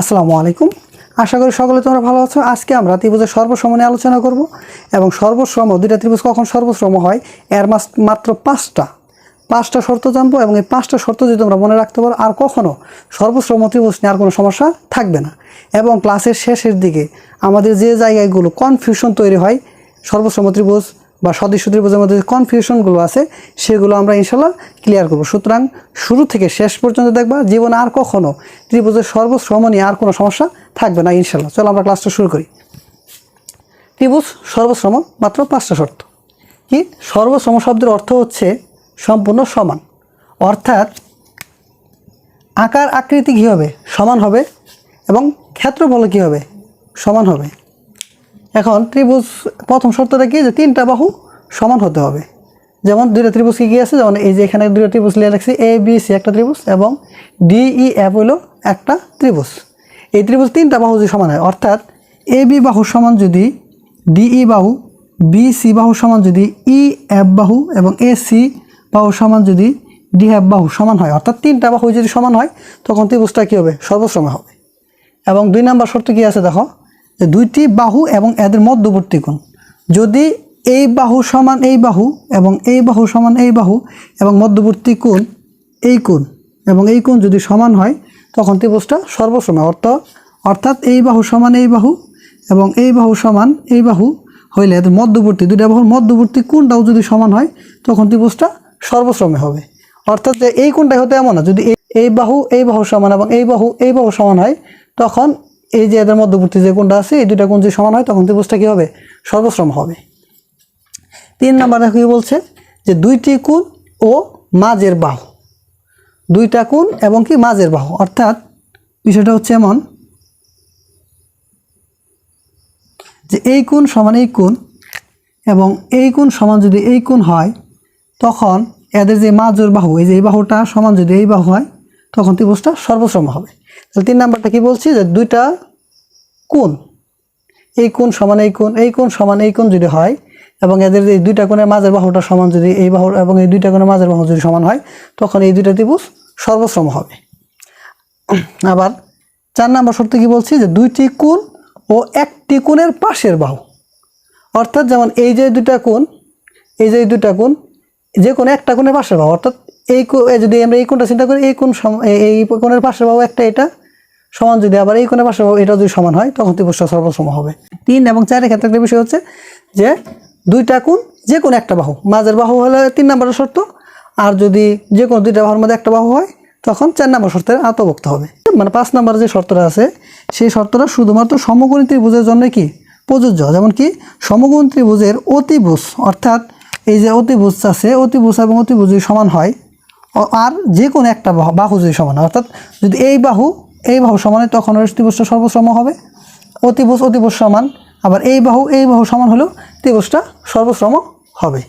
আসসালামু আলাইকুম। আশা করি সকলে তোমরা ভালো আছো। আজকে আমরা ত্রিভুজের সর্বশ্রম নিয়ে আলোচনা করব এবং সর্বশ্রম, দুইটা ত্রিভুজ কখন সর্বশ্রম হয়, এর মাস মাত্র পাঁচটা। পাঁচটা শর্ত জানব এবং এই পাঁচটা শর্ত যদি তোমরা মনে রাখতে পারো, আর কখনও সর্বশ্রম ত্রিভুজ নিয়ে আর কোনো সমস্যা থাকবে না। এবং ক্লাসের শেষের দিকে আমাদের যে জায়গাগুলো কনফিউশন তৈরি হয়, সর্বশ্রম ত্রিভুজ বা সদস্য ত্রিভুজের মধ্যে যে কনফিউশনগুলো আছে, সেগুলো আমরা ইনশাল্লাহ ক্লিয়ার করব। সুতরাং শুরু থেকে শেষ পর্যন্ত দেখবা জীবনে আর কখনও ত্রিভুজের সর্বশ্রম নিয়ে আর কোনো সমস্যা থাকবে না ইনশাল্লাহ। চলো আমরা ক্লাসটা শুরু করি। ত্রিভুজ সর্বশ্রম মাত্র পাঁচটা শর্ত। কি? সর্বশ্রম শব্দের অর্থ হচ্ছে সম্পূর্ণ সমান। অর্থাৎ আকার আকৃতি কী হবে? সমান হবে এবং ক্ষেত্রফল কী হবে? সমান হবে। এখন ত্রিভুজ, প্রথম শর্তটা কি যে তিনটা বাহু সমান হতে হবে। যেমন দুইটা ত্রিভুজ কী কী আছে? যেমন এই যে এখানে দুইটা ত্রিভুজ লিখে রাখছি এ বি সি একটা ত্রিভুজ এবং ডি ই এফ হলো একটা ত্রিভুজ। এই ত্রিভুজ তিনটা বাহু যদি সমান হয়, অর্থাৎ এ বি বাহু সমান যদি ডি ই বাহু বি সি বাহু সমান যদি ই এফ বাহু এবং এ সি বাহু সমান যদি ডি এফ বাহু সমান হয়। অর্থাৎ তিনটা বাহু যদি সমান হয়, তখন ত্রিভুজটা কী হবে? সর্বশ্রমে হবে। এবং দুই নম্বর শর্ত কী আছে? দেখো দুইটি বাহু এবং এদের মধ্যবর্তী কোণ যদি এই বাহু সমান এই বাহু এবং এই বাহু সমান এই বাহু এবং মধ্যবর্তী কোণ এই কোণ এবং এই কোণ যদি সমান হয় তখন ত্রিভুজটা সর্বসম অর্থ অর্থাৎ এই বাহু সমান এই বাহু এবং এই বাহু সমান এই বাহু হইলে এদের মধ্যবর্তী দুইটা বাহুর মধ্যবর্তী কোণটাও যদি সমান হয় তখন ত্রিভুজটা সর্বশ্রমে হবে অর্থাৎ এই কোণটাই হতে এমন না যদি এই বাহু এই বাহু সমান এবং এই বাহু এই বাহু সমান হয় তখন এই যে এদের মধ্যবর্তী যে কোণটা আছে, এই দুইটা কোণ যদি সমান হয়, তখন ত্রিভুজটা কী হবে? সর্বশ্রম হবে। তিন নাম্বার দেখো কি বলছে যে দুইটি কোণ ও মাঝের বাহু। দুইটা কোণ এবং কি মাঝের বাহু। অর্থাৎ বিষয়টা হচ্ছে এমন যে এই কোণ সমান এই কোণ এবং এই কোণ সমান যদি এই কোণ হয়, তখন এদের যে মাজুর বাহু, এই যে এই বাহুটা সমান যদি এই বাহু হয়, তখন ত্রিভুজটা সর্বশ্রম হবে। তাহলে তিন নাম্বারটা কি বলছি? যে দুইটা কোণ? এই কোণ সমান এই কোণ এই কোণ সমান এই কোণ যদি হয়, এবং এদের এই দুইটা কোণের মাঝের বাহুটা সমান যদি এই বাহু এবং এই দুইটা কোণের মাঝের বাহু যদি সমান হয়, তখন এই দুইটা ত্রিভুজ সর্বশ্রম হবে। আবার চার নাম্বার শর্ত কি বলছি? যে দুইটি কোণ ও একটি কোণের পাশের বাহু। অর্থাৎ যেমন এই যে দুইটা কোণ, এই যে দুইটা কোণ, যে কোনো একটা কোণের পাশের বাহু, অর্থাৎ এই যদি আমরা এই কোণটা চিন্তা করি, এই এই- এই কোণের পাশের বাহু একটা, এটা সমান যদি আবার এই কোণের পাশে এটা যদি সমান হয়, তখন ত্রিভুজটা সর্বসম হবে। তিন এবং চারের ক্ষেত্রে একটা বিষয় হচ্ছে যে, দুইটা কোণ, যে কোনো একটা বাহু। মাঝের বাহু হলে তিন নম্বরের শর্ত, আর যদি যে কোনো দুইটা বাহুর মধ্যে একটা বাহু হয়, তখন চার নম্বর শর্তের আত্মভুক্ত হবে। মানে পাঁচ নম্বর যে শর্তটা আছে, সেই শর্তটা শুধুমাত্র সমকোণী ত্রিভুজের জন্য কি? প্রযোজ্য। যেমন কি, সমকোণ ত্রিভুজের অতিভুজ, অর্থাৎ এই যে অতিভুজ আছে, অতিভুজ এবং অতিভুজ সমান হয় আর যে কোনো একটা বাহু যদি সমান হয়, অর্থাৎ যদি এই বাহু এই বাহু সমানে তখন ত্রিভুজটা সর্বসম হবে। অতিভুজ অতিভুজ সমান। আবার এই বাহু এই বাহু সমান হলেও ত্রিভুজটা সর্বশ্রম হবে।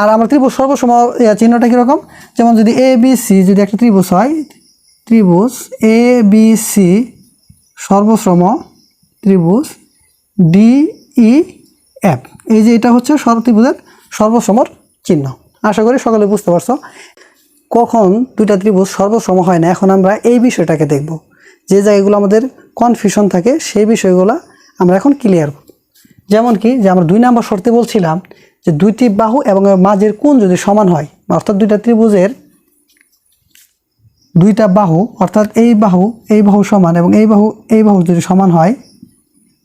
আর আমার ত্রিভুজ সর্বসম চিহ্নটা কীরকম যেমন যদি এ বি সি যদি একটা ত্রিভুজ হয়, ত্রিভুজ এ বি সি সর্বশ্রম ত্রিভুজ ডি ই এফ এই যে এটা হচ্ছে ত্রিভুজের সর্বসমর চিহ্ন। আশা করি সকলে বুঝতে পারছ। কখন দুইটা ত্রিভুজ সর্বসম হয় না, এখন আমরা এই বিষয়টাকে দেখব। যে জায়গাগুলো আমাদের কনফিউশন থাকে, সেই বিষয়গুলো আমরা এখন ক্লিয়ার করব। যেমন কি, যে আমরা দুই নম্বর শর্তে বলছিলাম যে দুইটি বাহু এবং মাঝের কোণ যদি সমান হয়, অর্থাৎ দুইটা ত্রিভুজের দুইটা বাহু, অর্থাৎ এই বাহু এই বাহু সমান এবং এই বাহু এই বাহু যদি সমান হয়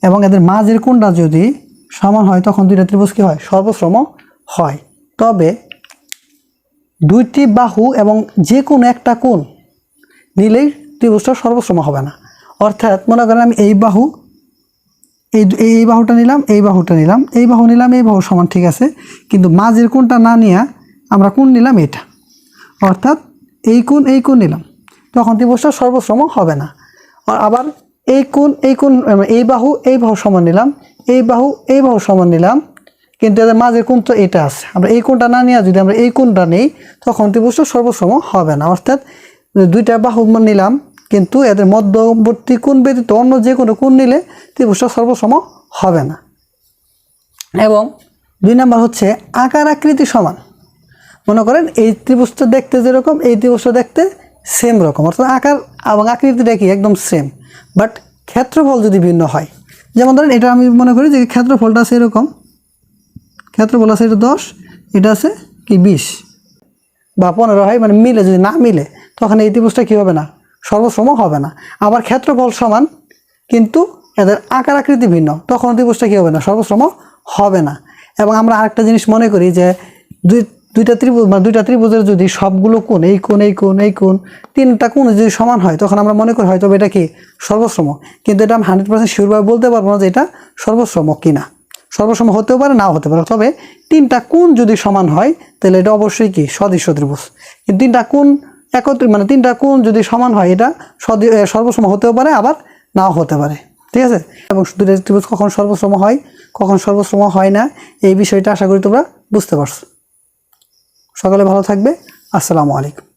এবং এদের মাঝের কোণটা যদি সমান হয়, তখন দুইটা ত্রিভুজ কী হয়? সর্বশ্রম হয়। তবে দুইটি বাহু এবং যে কোনো একটা কোণ নিলেই ত্রিভুজটা সর্বশ্রম হবে না। অর্থাৎ মনে করেন আমি এই বাহু, এই এই বাহুটা নিলাম, এই বাহুটা নিলাম, এই বাহু নিলাম, এই বাহু সমান ঠিক আছে। কিন্তু মাঝের কোনটা না নিয়ে আমরা কোন নিলাম এটা। অর্থাৎ এই কোন এই কোন নিলাম। তখন ত্রিভুজটা সর্বশ্রম হবে না। আবার এই কোন এই কোন এই বাহু এই বাহু সমান নিলাম, এই বাহু এই বাহু সমান নিলাম। কিন্তু এদের মাঝের কোণ তো এটা আছে। আমরা এই কোনটা না নিয়ে যদি আমরা এই কোনটা নেই, তখন ত্রিভুজটা সর্বশ্রম হবে না। অর্থাৎ দুইটা বাহু নিলাম কিন্তু এদের মধ্যবর্তী কোণ ব্যতীত অন্য যে কোনো কোণ নিলে ত্রিভুজটা সর্বসম হবে না। এবং দুই নাম্বার হচ্ছে আকার আকৃতি সমান। মনে করেন এই ত্রিভুজটা দেখতে যেরকম, এই ত্রিভুজটা দেখতে সেম রকম। অর্থাৎ আকার এবং আকৃতিটা কি একদম সেম বাট ক্ষেত্রফল যদি ভিন্ন হয়, যেমন ধরেন এটা আমি মনে করি যে ক্ষেত্রফলটা আছে এরকম, ক্ষেত্রফল আছে এটা দশ, এটা আছে কি বিশ বা পনেরো হয় মানে মিলে, যদি না মিলে, তখন এই ত্রিভুজটা কী হবে না? সর্বশ্রম হবে না। আবার ক্ষেত্রফল সমান, কিন্তু এদের আকার আকৃতি ভিন্ন। তখন ত্রিভুজটা কী হবে না? সর্বশ্রম হবে না। এবং আমরা আরেকটা জিনিস মনে করি যে, দুই, দুইটা ত্রিভুজ মানে দুইটা ত্রিভুজের যদি সবগুলো কোণ, এই কোণ এই কোণ এই কোণ, তিনটা কোণ যদি সমান হয়, তখন আমরা মনে করি হয়তো এটা কি? সর্বশ্রম কিন্তু এটা আমি হান্ড্রেড পার্সেন্ট শিওরভাবে বলতে পারব না যে এটা সর্বশ্রম কিনা। সর্বসম হতেও পারে, নাও হতে পারে। তবে তিনটা কোণ যদি সমান হয়, তাহলে এটা অবশ্যই কি? সদৃশ্য ত্রিভুজ। তিনটা কোণ একত্রিত মানে তিনটা কোণ যদি সমান হয়, এটা সর্বসম হতেও পারে, আবার নাও হতে পারে। ঠিক আছে? এবং দুটো ত্রিভুজ কখন সর্বসম হয়, কখন সর্বসম হয় না, এই বিষয়টা আশা করি তোমরা বুঝতে পারছ। সকালে ভালো থাকবে। আসসালামু আলাইকুম।